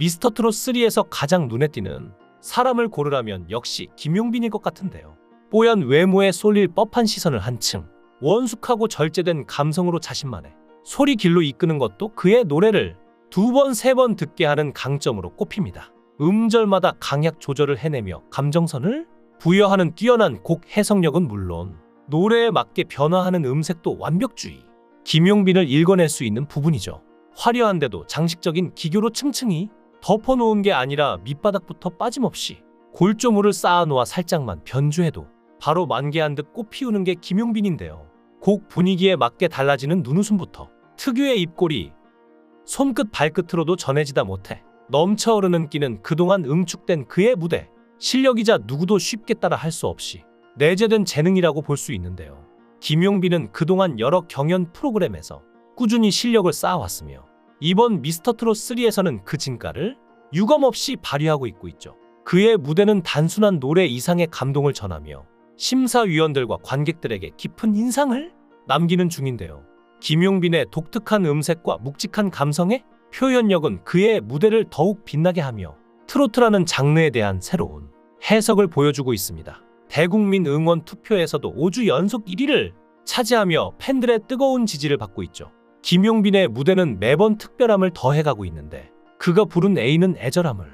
미스터 트롯 3에서 가장 눈에 띄는 사람을 고르라면 역시 김용빈일 것 같은데요. 뽀얀 외모에 쏠릴 법한 시선을 한층 원숙하고 절제된 감성으로 자신만의 소리 길로 이끄는 것도 그의 노래를 두 번, 세 번 듣게 하는 강점으로 꼽힙니다. 음절마다 강약 조절을 해내며 감정선을 부여하는 뛰어난 곡 해석력은 물론 노래에 맞게 변화하는 음색도 완벽주의. 김용빈을 읽어낼 수 있는 부분이죠. 화려한데도 장식적인 기교로 층층이 덮어놓은 게 아니라 밑바닥부터 빠짐없이 골조물을 쌓아놓아 살짝만 변주해도 바로 만개한 듯 꽃 피우는 게 김용빈인데요. 곡 분위기에 맞게 달라지는 눈웃음부터 특유의 입꼬리, 손끝 발끝으로도 전해지다 못해 넘쳐 흐르는 끼는 그동안 응축된 그의 무대, 실력이자 누구도 쉽게 따라 할 수 없이 내재된 재능이라고 볼 수 있는데요. 김용빈은 그동안 여러 경연 프로그램에서 꾸준히 실력을 쌓아왔으며 이번 미스터 트롯 3에서는 그 진가를 유감없이 발휘하고 있고 있죠. 그의 무대는 단순한 노래 이상의 감동을 전하며 심사위원들과 관객들에게 깊은 인상을 남기는 중인데요. 김용빈의 독특한 음색과 묵직한 감성의 표현력은 그의 무대를 더욱 빛나게 하며 트로트라는 장르에 대한 새로운 해석을 보여주고 있습니다. 대국민 응원 투표에서도 5주 연속 1위를 차지하며 팬들의 뜨거운 지지를 받고 있죠. 김용빈의 무대는 매번 특별함을 더해가고 있는데 그가 부른 A는 애절함을,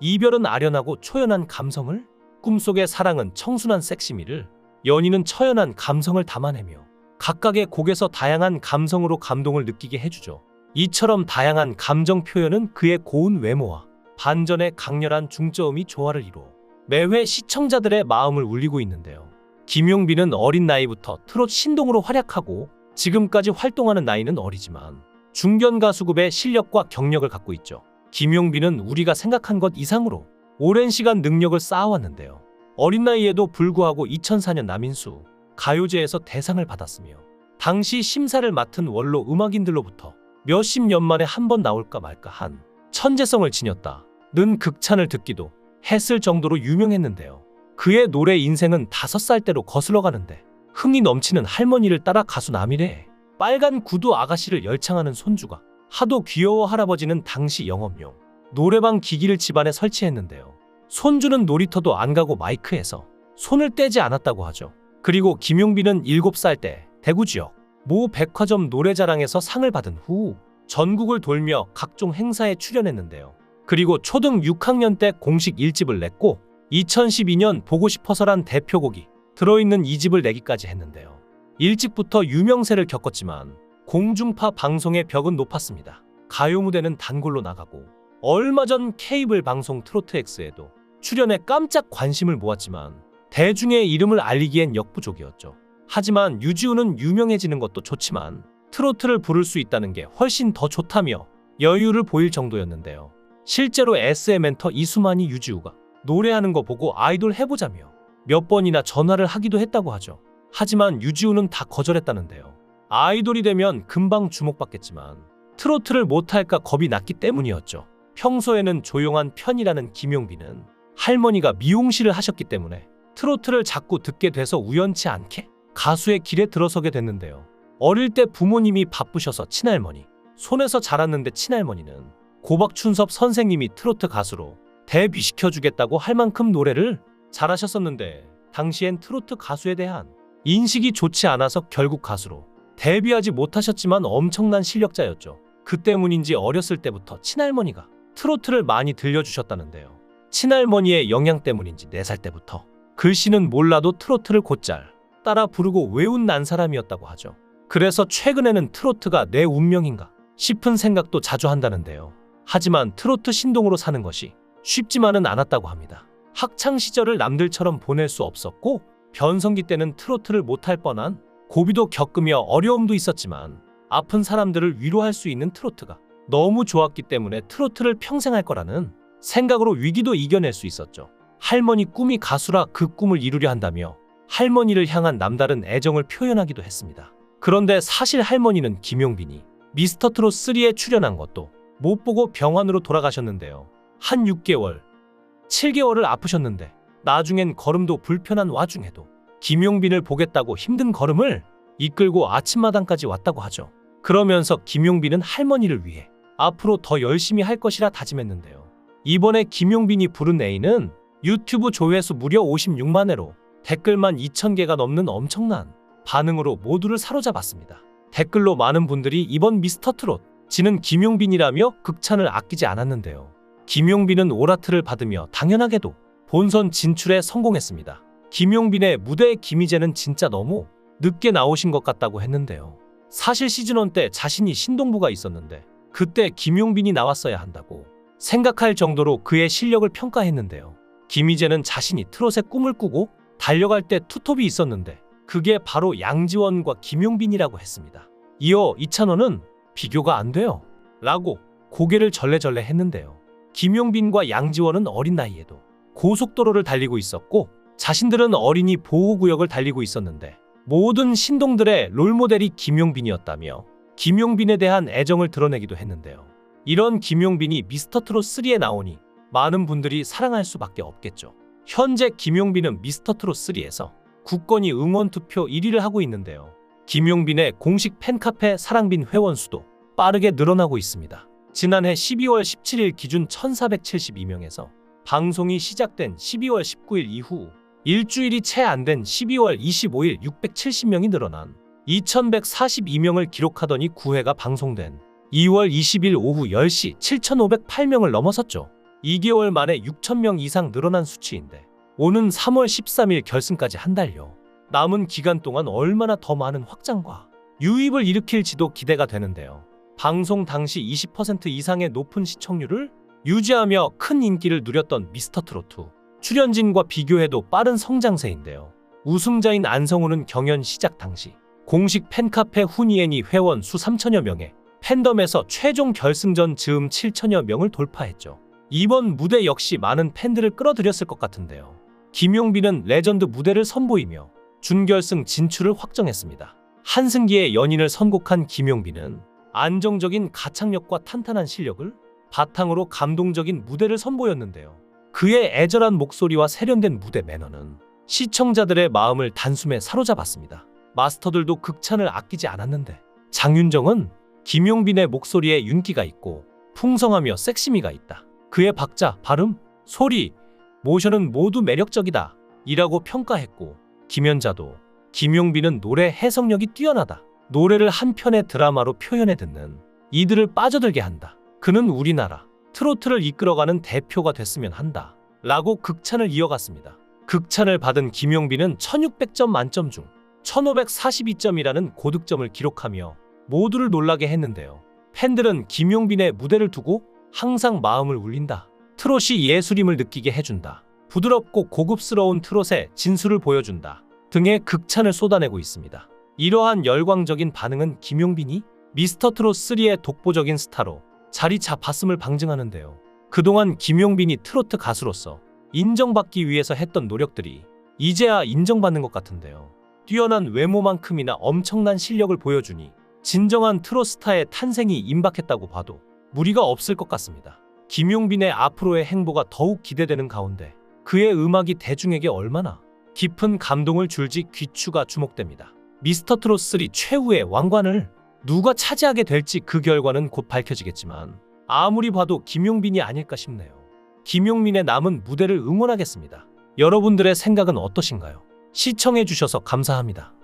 이별은 아련하고 초연한 감성을, 꿈속의 사랑은 청순한 섹시미를, 연인은 처연한 감성을 담아내며 각각의 곡에서 다양한 감성으로 감동을 느끼게 해주죠. 이처럼 다양한 감정 표현은 그의 고운 외모와 반전의 강렬한 중저음이 조화를 이루어 매회 시청자들의 마음을 울리고 있는데요. 김용빈은 어린 나이부터 트롯 신동으로 활약하고 지금까지 활동하는 나이는 어리지만 중견 가수급의 실력과 경력을 갖고 있죠. 김용빈은 우리가 생각한 것 이상으로 오랜 시간 능력을 쌓아왔는데요. 어린 나이에도 불구하고 2004년 남인수 가요제에서 대상을 받았으며 당시 심사를 맡은 원로 음악인들로부터 몇십 년 만에 한 번 나올까 말까 한 천재성을 지녔다. 는 극찬을 듣기도 했을 정도로 유명했는데요. 그의 노래 인생은 다섯 살 때로 거슬러 가는데 흥이 넘치는 할머니를 따라 가수 남일에 빨간 구두 아가씨를 열창하는 손주가 하도 귀여워 할아버지는 당시 영업용 노래방 기기를 집안에 설치했는데요. 손주는 놀이터도 안 가고 마이크에서 손을 떼지 않았다고 하죠. 그리고 김용빈은 7살 때 대구 지역 모 백화점 노래자랑에서 상을 받은 후 전국을 돌며 각종 행사에 출연했는데요. 그리고 초등 6학년 때 공식 1집을 냈고 2012년 보고 싶어서란 대표곡이 들어있는 2집을 내기까지 했는데요. 일찍부터 유명세를 겪었지만 공중파 방송의 벽은 높았습니다. 가요 무대는 단골로 나가고 얼마 전 케이블 방송 트로트엑스에도 출연해 깜짝 관심을 모았지만 대중의 이름을 알리기엔 역부족이었죠. 하지만 유지우는 유명해지는 것도 좋지만 트로트를 부를 수 있다는 게 훨씬 더 좋다며 여유를 보일 정도였는데요. 실제로 SM 멘터 이수만이 유지우가 노래하는 거 보고 아이돌 해보자며 몇 번이나 전화를 하기도 했다고 하죠. 하지만 유지우는 다 거절했다는데요. 아이돌이 되면 금방 주목받겠지만 트로트를 못할까 겁이 났기 때문이었죠. 평소에는 조용한 편이라는 김용빈은 할머니가 미용실을 하셨기 때문에 트로트를 자꾸 듣게 돼서 우연치 않게 가수의 길에 들어서게 됐는데요. 어릴 때 부모님이 바쁘셔서 친할머니, 손에서 자랐는데 친할머니는 고박춘섭 선생님이 트로트 가수로 데뷔시켜주겠다고 할 만큼 노래를 잘하셨었는데 당시엔 트로트 가수에 대한 인식이 좋지 않아서 결국 가수로 데뷔하지 못하셨지만 엄청난 실력자였죠. 그 때문인지 어렸을 때부터 친할머니가 트로트를 많이 들려주셨다는데요. 친할머니의 영향 때문인지 4살 때부터 글씨는 몰라도 트로트를 곧잘 따라 부르고 외운 난 사람이었다고 하죠. 그래서 최근에는 트로트가 내 운명인가 싶은 생각도 자주 한다는데요. 하지만 트로트 신동으로 사는 것이 쉽지만은 않았다고 합니다. 학창 시절을 남들처럼 보낼 수 없었고 변성기 때는 트로트를 못할 뻔한 고비도 겪으며 어려움도 있었지만 아픈 사람들을 위로할 수 있는 트로트가 너무 좋았기 때문에 트로트를 평생 할 거라는 생각으로 위기도 이겨낼 수 있었죠. 할머니 꿈이 가수라 그 꿈을 이루려 한다며 할머니를 향한 남다른 애정을 표현하기도 했습니다. 그런데 사실 할머니는 김용빈이 미스터 트롯 3에 출연한 것도 못 보고 병원으로 돌아가셨는데요. 한 6개월, 7개월을 아프셨는데 나중엔 걸음도 불편한 와중에도 김용빈을 보겠다고 힘든 걸음을 이끌고 아침마당까지 왔다고 하죠. 그러면서 김용빈은 할머니를 위해 앞으로 더 열심히 할 것이라 다짐했는데요. 이번에 김용빈이 부른 A는 유튜브 조회수 무려 56만 회로 댓글만 2,000개가 넘는 엄청난 반응으로 모두를 사로잡았습니다. 댓글로 많은 분들이 이번 미스터 트롯 지는 김용빈이라며 극찬을 아끼지 않았는데요. 김용빈은 오라트를 받으며 당연하게도 본선 진출에 성공했습니다. 김용빈의 무대의 김희재는 진짜 너무 늦게 나오신 것 같다고 했는데요. 사실 시즌1 때 자신이 신동부가 있었는데 그때 김용빈이 나왔어야 한다고 생각할 정도로 그의 실력을 평가했는데요. 김희재는 자신이 트롯의 꿈을 꾸고 달려갈 때 투톱이 있었는데 그게 바로 양지원과 김용빈이라고 했습니다. 이어 이찬원은 비교가 안 돼요. 라고 고개를 절레절레 했는데요. 김용빈과 양지원은 어린 나이에도 고속도로를 달리고 있었고 자신들은 어린이 보호구역을 달리고 있었는데 모든 신동들의 롤모델이 김용빈이었다며 김용빈에 대한 애정을 드러내기도 했는데요. 이런 김용빈이 미스터트롯 3에 나오니 많은 분들이 사랑할 수밖에 없겠죠. 현재 김용빈은 미스터트롯 3에서 국건이 응원 투표 1위를 하고 있는데요. 김용빈의 공식 팬카페 사랑빈 회원 수도 빠르게 늘어나고 있습니다. 지난해 12월 17일 기준 1472명에서 방송이 시작된 12월 19일 이후 일주일이 채 안 된 12월 25일 670명이 늘어난 2142명을 기록하더니 9회가 방송된 2월 20일 오후 10시 7508명을 넘어섰죠. 2개월 만에 6,000명 이상 늘어난 수치인데 오는 3월 13일 결승까지 한 달여 남은 기간 동안 얼마나 더 많은 확장과 유입을 일으킬지도 기대가 되는데요. 방송 당시 20% 이상의 높은 시청률을 유지하며 큰 인기를 누렸던 미스터트롯2 출연진과 비교해도 빠른 성장세인데요. 우승자인 안성우는 경연 시작 당시 공식 팬카페 후니애니 회원 수 3천여 명에 팬덤에서 최종 결승전 즈음 7천여 명을 돌파했죠. 이번 무대 역시 많은 팬들을 끌어들였을 것 같은데요. 김용빈은 레전드 무대를 선보이며 준결승 진출을 확정했습니다. 한승기의 연인을 선곡한 김용빈은 안정적인 가창력과 탄탄한 실력을 바탕으로 감동적인 무대를 선보였는데요. 그의 애절한 목소리와 세련된 무대 매너는 시청자들의 마음을 단숨에 사로잡았습니다. 마스터들도 극찬을 아끼지 않았는데 장윤정은 김용빈의 목소리에 윤기가 있고 풍성하며 섹시미가 있다. 그의 박자, 발음, 소리, 모션은 모두 매력적이다. 이라고 평가했고 김연자도 김용빈은 노래 해석력이 뛰어나다. 노래를 한 편의 드라마로 표현해 듣는 이들을 빠져들게 한다. 그는 우리나라 트로트를 이끌어가는 대표가 됐으면 한다. 라고 극찬을 이어갔습니다. 극찬을 받은 김용빈은 1600점 만점 중 1542점이라는 고득점을 기록하며 모두를 놀라게 했는데요. 팬들은 김용빈의 무대를 두고 항상 마음을 울린다. 트롯이 예술임을 느끼게 해준다. 부드럽고 고급스러운 트롯의 진수를 보여준다. 등의 극찬을 쏟아내고 있습니다. 이러한 열광적인 반응은 김용빈이 미스터 트롯 3의 독보적인 스타로 자리 잡았음을 방증하는데요. 그동안 김용빈이 트로트 가수로서 인정받기 위해서 했던 노력들이 이제야 인정받는 것 같은데요. 뛰어난 외모만큼이나 엄청난 실력을 보여주니 진정한 트롯 스타의 탄생이 임박했다고 봐도 무리가 없을 것 같습니다. 김용빈의 앞으로의 행보가 더욱 기대되는 가운데 그의 음악이 대중에게 얼마나 깊은 감동을 줄지 귀추가 주목됩니다. 미스터 트롯 3 최후의 왕관을 누가 차지하게 될지 그 결과는 곧 밝혀지겠지만 아무리 봐도 김용빈이 아닐까 싶네요. 김용민의 남은 무대를 응원하겠습니다. 여러분들의 생각은 어떠신가요? 시청해주셔서 감사합니다.